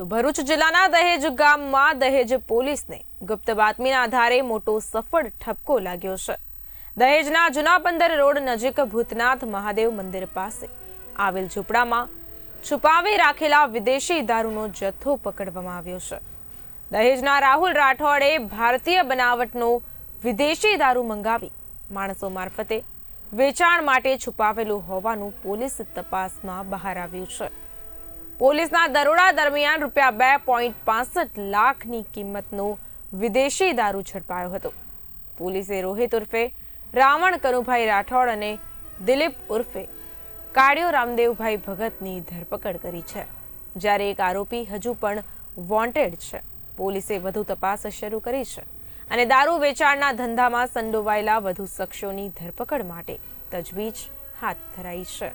તો ભરૂચ જિલ્લાના દહેજ ગામમાં દહેજ પોલીસને ગુપ્ત બાતમીના આધારે મોટો સફળ ઠપકો લાગ્યો છે. દહેજના જૂના બંદર રોડ નજીક ભૂતનાથ મહાદેવ મંદિર પાસે આવેલ ઝૂંપડામાં છુપાવી રાખેલા વિદેશી દારૂનો જથ્થો પકડવામાં આવ્યો છે. દહેજના રાહુલ રાઠોડે ભારતીય બનાવટનો વિદેશી દારૂ મંગાવી માણસો મારફતે વેચાણ માટે છુપાવેલું હોવાનું પોલીસ તપાસમાં બહાર આવ્યું છે. પોલીસના દરોડા દરમિયાન રૂપિયા બે પોઈન્ટ પાસઠ લાખની કિંમતનો વિદેશી દારૂ ઝડપાયો હતો. પોલીસે રોહિત ઉર્ફે રાવણ કનુભાઈ રાઠોડ અને દિલીપ ઉર્ફે કાળિયો રામદેવભાઈ ભગતની ધરપકડ કરી છે. જ્યારે એક આરોપી હજુ પણ વોન્ટેડ છે. પોલીસે વધુ તપાસ શરૂ કરી છે અને દારૂ વેચાણના ધંધામાં સંડોવાયેલા વધુ શખ્સોની ધરપકડ માટે તજવીજ હાથ ધરાઈ છે.